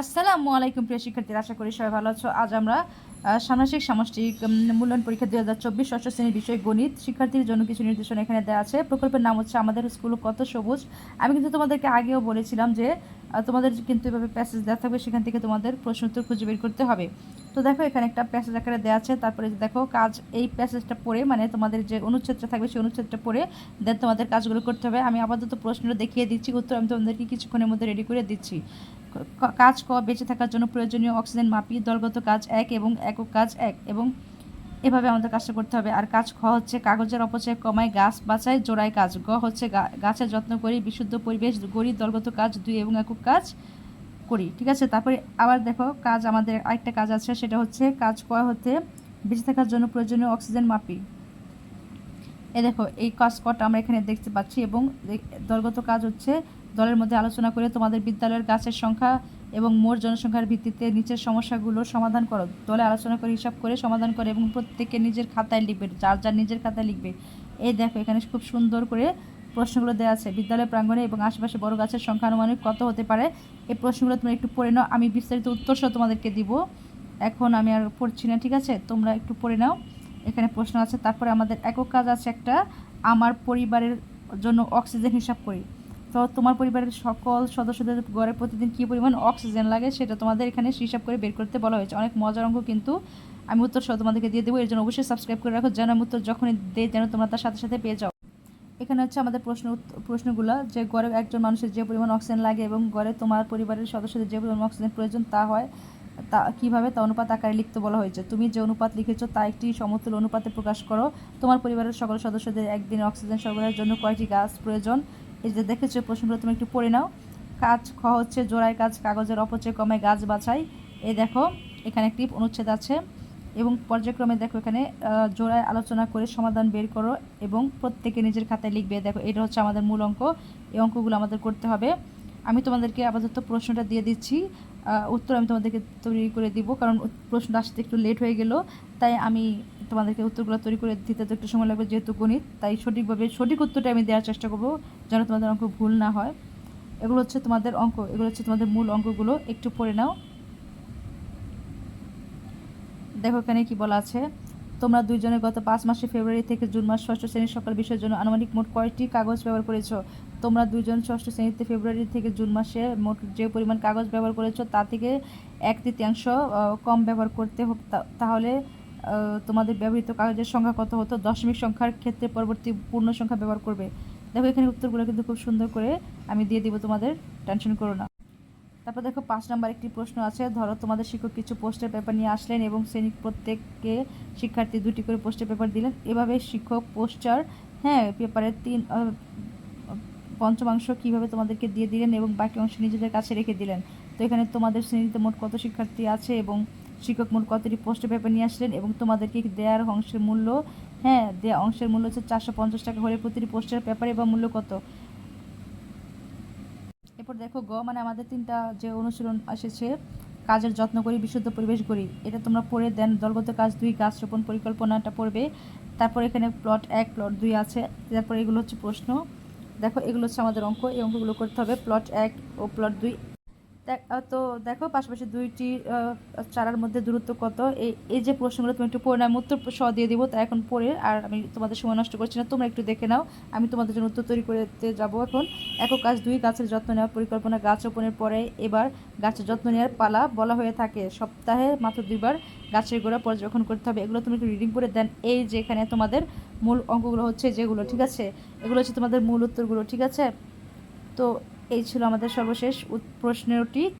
আসসালামু আলাইকুম প্রিয় শিক্ষার্থীরা, আশা করি সবাই ভালো আছো। আজ আমরা ষান্মাসিক সামষ্টিক মূল্যায়ন পরীক্ষা দুই হাজার চব্বিশ ষষ্ঠ শ্রেণির বিষয় গণিত। শিক্ষার্থীর জন্য কিছু নির্দেশনা এখানে দেওয়া আছে। প্রকল্পের নাম হচ্ছে, আমাদের স্কুল কত সবুজ? আমি কিন্তু তোমাদেরকে আগেও বলেছিলাম যে তোমাদের কিন্তু এভাবে প্যাসেজ দেওয়া থাকবে, সেখান থেকে তোমাদের প্রশ্ন উত্তর খুঁজে বের করতে হবে। তো দেখো, এখানে একটা প্যাসেজ আকারে দেওয়া আছে। তারপরে দেখো, কাজ এই প্যাসেজটা পড়ে মানে তোমাদের যে অনুচ্ছেদটা থাকবে, সেই অনুচ্ছেদটা পড়ে দেন তোমাদের কাজগুলো করতে হবে। আমি আপাতত প্রশ্নটা দেখিয়ে দিচ্ছি, উত্তর আমি তোমাদেরকে কিছুক্ষণের মধ্যে রেডি করে দিচ্ছি। কাজ ক বেঁচে থাকার জন্য প্রয়োজনীয় অক্সিজেন মাপি দলগত কাজ এক এবং একক কাজ এক এবং এভাবে আমাদের কাজটা করতে হবে। আর কাজ খ হচ্ছে কাগজের অপচয় কমায় গাছ বাঁচায়, জোড়ায় কাজ। গ হচ্ছে গাছের যত্ন করি, বিশুদ্ধ পরিবেশ গড়ি, দলগত কাজ দুই এবং একক কাজ করি। ঠিক আছে? তারপরে আবার দেখো কাজ আমাদের আরেকটা কাজ আছে, সেটা হচ্ছে কাজ ক হতে বেঁচে থাকার জন্য প্রয়োজনীয় অক্সিজেন মাপি। এ দেখো, এই কাজ কটা আমরা এখানে দেখতে পাচ্ছি এবং দলগত কাজ হচ্ছে দলের মধ্যে আলোচনা করে তোমাদের বিদ্যালয়ের গাছের সংখ্যা এবং মোট জনসংখ্যার ভিত্তিতে নিচের সমস্যাগুলো সমাধান করো। দলে আলোচনা করে, হিসাব করে সমাধান করে এবং প্রত্যেকে নিজের খাতায় লিখবে, যার যার নিজের খাতায় লিখবে। এই দেখো, এখানে খুব সুন্দর করে প্রশ্নগুলো দেওয়া আছে। বিদ্যালয় প্রাঙ্গণে এবং আশেপাশে বড় গাছের সংখ্যা আনুমানিক কত হতে পারে? এই প্রশ্নগুলো তোমরা একটু পড়ে নাও। আমি বিস্তারিত উত্তর সহ তোমাদেরকে দিব। এখন আমি আর পড়ছি না, ঠিক আছে? তোমরা একটু পড়ে নাও। এখানে প্রশ্ন আছে, তারপরে আমাদের একক কাজ আছে একটা, আমার পরিবারের জন্য অক্সিজেন হিসাব করি। তো তোমার পরিবারের সকল সদস্যদের গড়ে প্রতিদিন কী পরিমাণ অক্সিজেন লাগে সেটা তোমাদের এখানে হিসাব করে বের করতে বলা হয়েছে। অনেক মজার অঙ্ক কিন্তু। আমি উত্তর সহ তোমাদেরকে দিয়ে দেবো, এর জন্য অবশ্যই সাবস্ক্রাইব করে রাখো, যেন আমি উত্তর যখনই দেই যেন তোমরা তার সাথে সাথে পেয়ে যাও। এখানে হচ্ছে আমাদের প্রশ্ন প্রশ্নগুলো, যে গড়ে একজন মানুষের যে পরিমাণ অক্সিজেন লাগে এবং গড়ে তোমার পরিবারের সদস্যদের যে পরিমাণ অক্সিজেন প্রয়োজন তা হয়। তা কীভাবে তা অনুপাত আকারে লিখতে বলা হয়েছে? তুমি যে অনুপাত লিখেছো তা একটি সমতুল অনুপাতে প্রকাশ করো। তোমার পরিবারের সকল সদস্যদের একদিন অক্সিজেন সরবরাহের জন্য কয়টি গাছ প্রয়োজন? এই যে দেখেছ প্রশ্নগুলো তুমি একটু পড়ে নাও। কাজ খ হচ্ছে জোড়ায় কাজ, কাগজের অপচয় কমে গাছ বাছাই। এই দেখো, এখানে একটি অনুচ্ছেদ আছে। এবং পর্যায়ক্রমে দেখো এখানে জোড়ায় আলোচনা করে সমাধান বের করো এবং প্রত্যেকে নিজের খাতায় লিখবে। দেখো, এটা হচ্ছে আমাদের মূল অঙ্ক। এই অঙ্কগুলো আমাদের করতে হবে। আমি তোমাদেরকে আপাতত প্রশ্নটা দিয়ে দিচ্ছি। উত্তর আমি তোমাদেরকে তৈরি করে দিব, কারণ প্রশ্নটা আসতে একটু লেট হয়ে গেল, তাই আমি তোমাদেরকে উত্তরগুলো তৈরি করে দিতে তো একটু সময় লাগবে যেহেতু গণিত, তাই সঠিকভাবে, সঠিক উত্তরটা আমি দেওয়ার চেষ্টা করব যেন তোমাদের অঙ্ক ভুল না হয়। এগুলো হচ্ছে তোমাদের অঙ্ক, এগুলো হচ্ছে তোমাদের মূল অঙ্কগুলো, একটু পড়ে নাও। দেখো এখানে কি বলা আছে, তোমরা দুইজনে গত পাঁচ মাসে ফেব্রুয়ারি থেকে জুন মাস ষষ্ঠ শ্রেণির সকল বিষয়ের জন্য আনুমানিক মোট কয়টি কাগজ ব্যবহার করেছ? তোমরা দুজন ষষ্ঠ শ্রেণীতে ফেব্রুয়ারি থেকে জুন মাসে মোট যে পরিমাণ কাগজ ব্যবহার করেছ, তা থেকে এক তৃতীয়াংশ কম ব্যবহার করতে হোক তাহলে তোমাদের ব্যবহৃত কাগজের সংখ্যা কত হতো? দশমিক সংখ্যার ক্ষেত্রে পরবর্তী পূর্ণ সংখ্যা ব্যবহার করবে। দেখো, এখানে উত্তরগুলো কিন্তু খুব সুন্দর করে আমি দিয়ে দিব, তোমাদের টেনশন করো না। তারপর দেখো, পাঁচ নাম্বার একটি প্রশ্ন আছে। ধরো, তোমাদের শিক্ষক কিছু পোস্টের পেপার নিয়ে আসলেন এবং শ্রেণি প্রত্যেককে শিক্ষার্থী দুটি করে পোস্টের পেপার দিলেন। এভাবে শিক্ষক পোস্টার হ্যাঁ পেপারের তিন পঞ্চমাংশ কীভাবে তোমাদেরকে দিয়ে দিলেন এবং বাকি অংশ নিজেদের কাছে রেখে দিলেন? তো এখানে তোমাদের শ্রেণীতে মোট কত শিক্ষার্থী আছে এবং শিক্ষক মোট কতটি পোস্টের পেপার নিয়ে আসলেন এবং তোমাদেরকে দেওয়ার অংশের মূল্য? হ্যাঁ দেওয়া অংশের মূল্য হচ্ছে চারশো পঞ্চাশ টাকা হলে প্রতিটি পোস্টের পেপারে বা মূল্য কত? এরপর দেখো গ মানে আমাদের তিনটা যে অনুশীলন এসেছে, কাজের যত্ন করি, বিশুদ্ধ পরিবেশ করি, এটা তোমরা পড়ে দেন, দলগত কাজ দুই গাছ রোপণ পরিকল্পনাটা পড়বে। তারপর এখানে প্লট এক প্লট দুই আছে, তারপর এগুলো হচ্ছে প্রশ্ন। দেখো, এগুলো হচ্ছে আমাদের অঙ্ক, এই অঙ্কগুলো করতে হবে প্লট এক ও প্লট দুই। তো দেখো, পাশাপাশি দুইটি চারার মধ্যে দূরত্ব কত? এই এই যে প্রশ্নগুলো তুমি একটু পড়ে নাও উত্তর সহ দিয়ে দিব, তা এখন পড়ে, আর আমি তোমাদের সময় নষ্ট করছি না, তোমরা একটু দেখে নাও, আমি তোমাদের জন্য উত্তর তৈরি করতে যাব এখন। একক কাজ দুই, গাছের যত্ন নেওয়ার পরিকল্পনা, গাছ রোপণের পরে এবার গাছের যত্ন নেওয়ার পালা বলা হয়ে থাকে। সপ্তাহে মাত্র দুইবার গাছের গোড়া পর্যবেক্ষণ করতে হবে। এগুলো তুমি একটু রিডিং করে দেন, এই যে এখানে তোমাদের মূল অঙ্কগুলো হচ্ছে যেগুলো, ঠিক আছে? এগুলো হচ্ছে তোমাদের মূল উত্তরগুলো, ঠিক আছে? তো এই ছিল আমাদের সর্বশেষ প্রশ্নটি